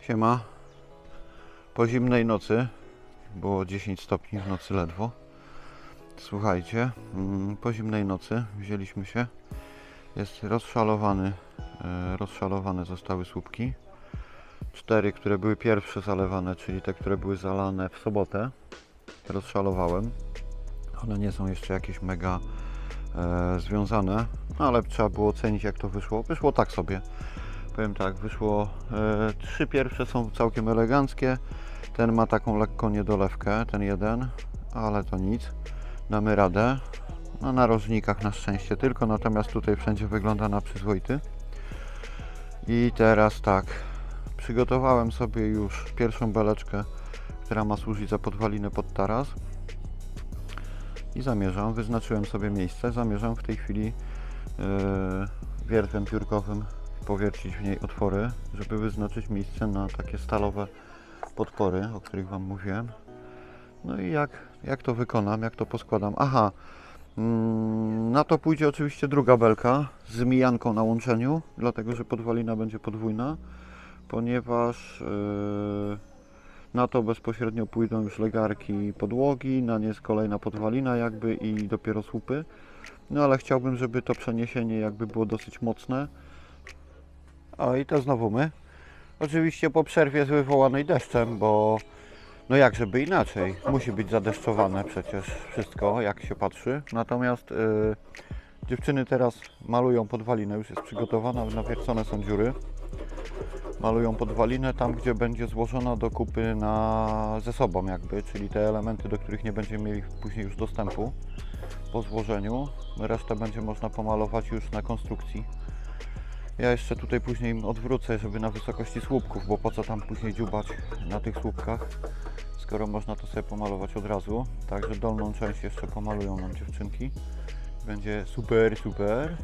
Siema. Po zimnej nocy, było 10 stopni w nocy ledwo. Słuchajcie, mm, po zimnej nocy wzięliśmy się. Jest rozszalowany, e, rozszalowane zostały słupki. Cztery, które były pierwsze zalewane, czyli te, które były zalane w sobotę, rozszalowałem. One nie są jeszcze jakieś mega e, związane, no ale trzeba było ocenić jak to wyszło. Wyszło tak sobie. Powiem tak, wyszło e, trzy pierwsze są całkiem eleganckie. Ten ma taką lekką niedolewkę, ten jeden, ale to nic. Damy radę. No, na rożnikach na szczęście tylko, natomiast tutaj wszędzie wygląda na przyzwoity. I teraz tak, przygotowałem sobie już pierwszą beleczkę, która ma służyć za podwalinę pod taras. I zamierzam, wyznaczyłem sobie miejsce, zamierzam w tej chwili yy, wiertłem piórkowym powiercić w niej otwory, żeby wyznaczyć miejsce na takie stalowe podpory, o których Wam mówiłem. No i jak, jak to wykonam, jak to poskładam? Aha, mm, na to pójdzie oczywiście druga belka z mijanką na łączeniu, dlatego że podwalina będzie podwójna, ponieważ yy, na to bezpośrednio pójdą już legarki podłogi, na nie jest kolejna podwalina jakby i dopiero słupy. No ale chciałbym, żeby to przeniesienie jakby było dosyć mocne. O i to znowu my. Oczywiście po przerwie wywołanej deszczem, bo no jak żeby inaczej. Musi być zadeszczowane przecież wszystko, jak się patrzy. Natomiast y, dziewczyny teraz malują podwalinę, już jest przygotowana, nawiercone są dziury. Malują podwalinę tam, gdzie będzie złożona do kupy na, ze sobą jakby, czyli te elementy, do których nie będziemy mieli później już dostępu po złożeniu. Resztę będzie można pomalować już na konstrukcji. Ja jeszcze tutaj później odwrócę, żeby na wysokości słupków, bo po co tam później dziubać na tych słupkach, skoro można to sobie pomalować od razu. Także dolną część jeszcze pomalują nam dziewczynki. Będzie super, super.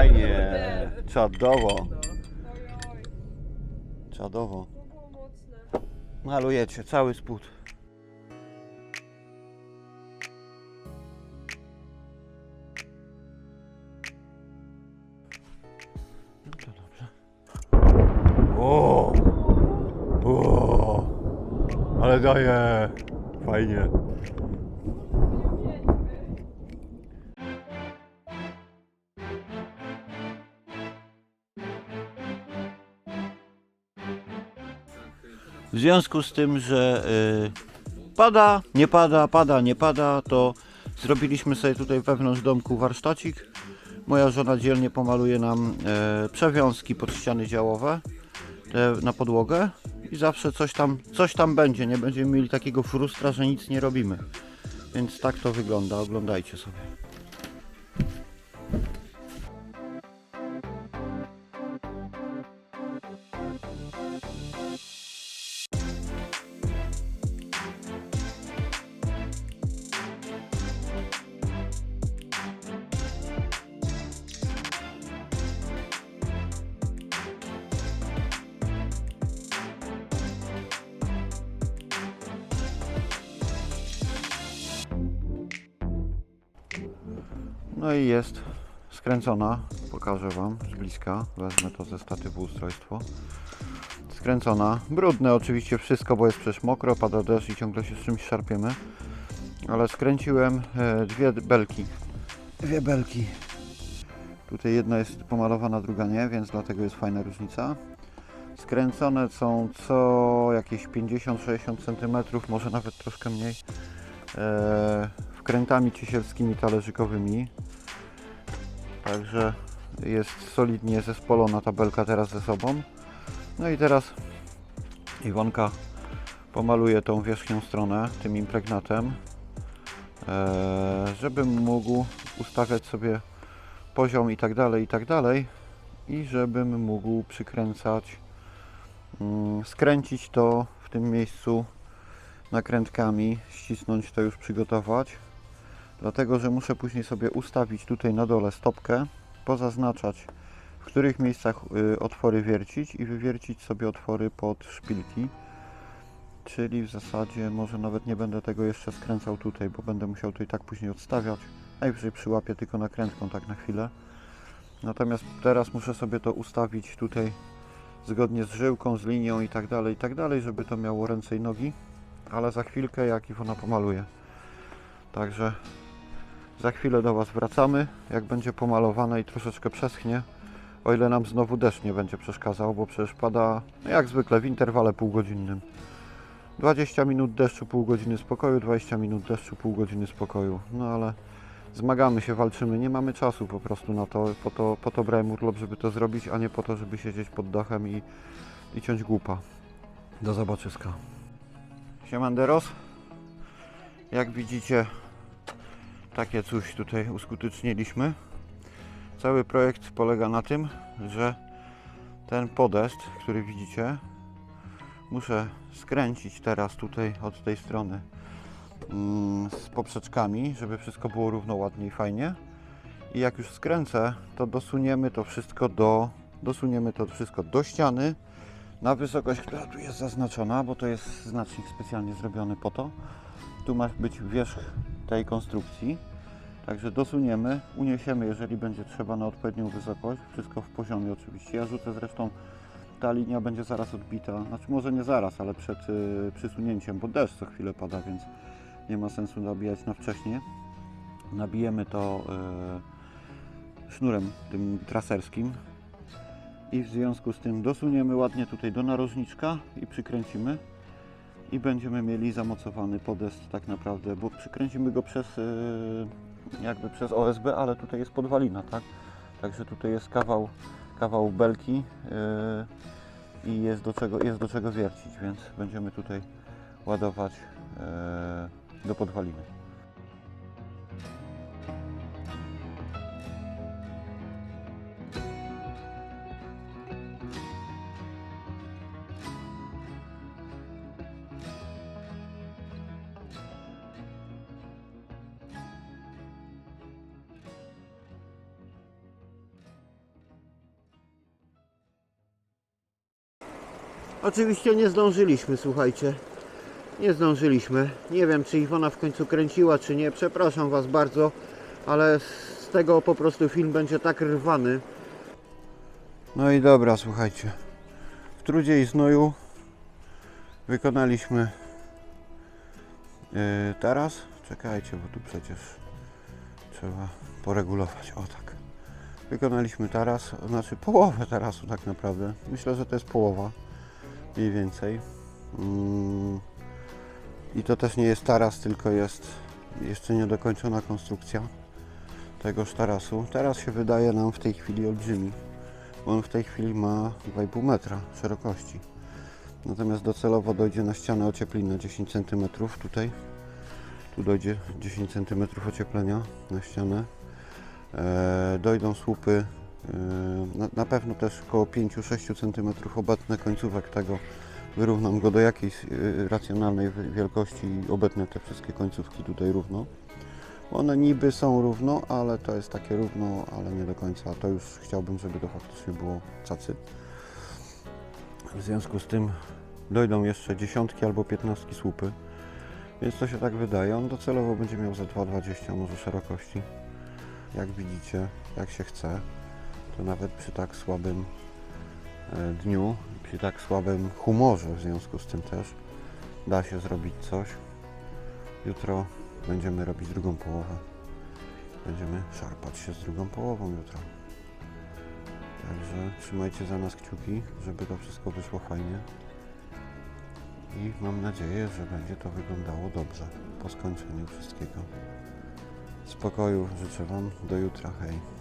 Fajnie, czadowo, czadowo. Malujecie cały spód. No to dobrze. O! O! Ale daje! Fajnie. W związku z tym, że y, pada, nie pada, pada, nie pada, to zrobiliśmy sobie tutaj wewnątrz domku warsztacik. Moja żona dzielnie pomaluje nam e, przewiązki pod ściany działowe te, na podłogę i zawsze coś tam, coś tam będzie. Nie będziemy mieli takiego frustra, że nic nie robimy. Więc tak to wygląda. Oglądajcie sobie. No i jest skręcona. Pokażę Wam z bliska. Wezmę to ze statywu ustrojstwo. Skręcona. Brudne oczywiście wszystko, bo jest przecież mokro, pada deszcz i ciągle się z czymś szarpiemy. Ale skręciłem e, dwie belki. Dwie belki. Tutaj jedna jest pomalowana, druga nie, więc dlatego jest fajna różnica. Skręcone są co jakieś 50-60 cm, może nawet troszkę mniej. E, wkrętami ciesielskimi talerzykowymi. Także jest solidnie zespolona ta belka teraz ze sobą. No i teraz Iwonka pomaluje tą wierzchnią stronę tym impregnatem, e, żebym mógł ustawiać sobie poziom i tak dalej, i tak dalej i żebym mógł przykręcać, mm, skręcić to w tym miejscu nakrętkami ścisnąć to już przygotować. Dlatego, że muszę później sobie ustawić tutaj na dole stopkę, pozaznaczać w których miejscach y, otwory wiercić i wywiercić sobie otwory pod szpilki. Czyli w zasadzie może nawet nie będę tego jeszcze skręcał tutaj, bo będę musiał i tak później odstawiać. Najwyżej przyłapię tylko nakrętką tak na chwilę. Natomiast teraz muszę sobie to ustawić tutaj zgodnie z żyłką, z linią i tak dalej, i tak dalej, żeby to miało ręce i nogi. Ale za chwilkę jak Iwona pomaluje. Także za chwilę do Was wracamy, jak będzie pomalowane i troszeczkę przeschnie. O ile nam znowu deszcz nie będzie przeszkadzał, bo przecież pada no jak zwykle w interwale półgodzinnym. 20 minut deszczu, pół godziny spokoju, 20 minut deszczu, pół godziny spokoju. No ale zmagamy się, walczymy, nie mamy czasu po prostu na to. Po to, po to brałem urlop, żeby to zrobić, a nie po to, żeby siedzieć pod dachem i, i ciąć głupa. Do zobaczyska. Siemanderos. Jak widzicie, takie coś tutaj uskuteczniliśmy. Cały projekt polega na tym, że ten podest, który widzicie, muszę skręcić teraz tutaj od tej strony mm, z poprzeczkami, żeby wszystko było równo, ładnie i fajnie. I jak już skręcę, to dosuniemy to wszystko do dosuniemy to wszystko do ściany na wysokość, która tu jest zaznaczona, bo to jest znacznik specjalnie zrobiony po to. Tu ma być wierzch tej konstrukcji. Także dosuniemy, uniesiemy, jeżeli będzie trzeba na odpowiednią wysokość. Wszystko w poziomie oczywiście. Ja rzucę zresztą, ta linia będzie zaraz odbita. Znaczy może nie zaraz, ale przed y, przysunięciem, bo deszcz co chwilę pada, więc nie ma sensu nabijać na wcześnie. Nabijemy to y, sznurem tym traserskim i w związku z tym dosuniemy ładnie tutaj do narożniczka i przykręcimy i będziemy mieli zamocowany podest tak naprawdę, bo przykręcimy go przez y, jakby przez OSB, ale tutaj jest podwalina, tak? Także tutaj jest kawał, kawał belki yy, i jest do, czego, jest do czego wiercić, więc będziemy tutaj ładować yy, do podwaliny. Oczywiście nie zdążyliśmy, słuchajcie. Nie zdążyliśmy. Nie wiem, czy Iwona w końcu kręciła, czy nie. Przepraszam Was bardzo, ale z tego po prostu film będzie tak rwany. No i dobra, słuchajcie. W trudzie i znoju wykonaliśmy yy, taras. Czekajcie, bo tu przecież trzeba poregulować. O tak. Wykonaliśmy taras, znaczy połowę tarasu tak naprawdę. Myślę, że to jest połowa. Mniej więcej. Mm. I to też nie jest taras, tylko jest jeszcze niedokończona konstrukcja tegoż tarasu. Teraz się wydaje nam w tej chwili olbrzymi. On w tej chwili ma 2,5 metra szerokości. Natomiast docelowo dojdzie na ścianę ociepliny 10 cm tutaj. Tu dojdzie 10 cm ocieplenia na ścianę. E, dojdą słupy na, na pewno też około 5-6 cm obetnę końcówek tego. Wyrównam go do jakiejś e, racjonalnej wi- wielkości i obetnę te wszystkie końcówki tutaj równo. One niby są równo, ale to jest takie równo, ale nie do końca. To już chciałbym, żeby to faktycznie było cacy. W związku z tym dojdą jeszcze dziesiątki albo piętnastki słupy. Więc to się tak wydaje. On docelowo będzie miał za 2,20 może szerokości. Jak widzicie, jak się chce, to nawet przy tak słabym e, dniu, przy tak słabym humorze w związku z tym też da się zrobić coś. Jutro będziemy robić drugą połowę. Będziemy szarpać się z drugą połową jutro. Także trzymajcie za nas kciuki, żeby to wszystko wyszło fajnie. I mam nadzieję, że będzie to wyglądało dobrze po skończeniu wszystkiego. Spokoju życzę Wam. Do jutra. Hej.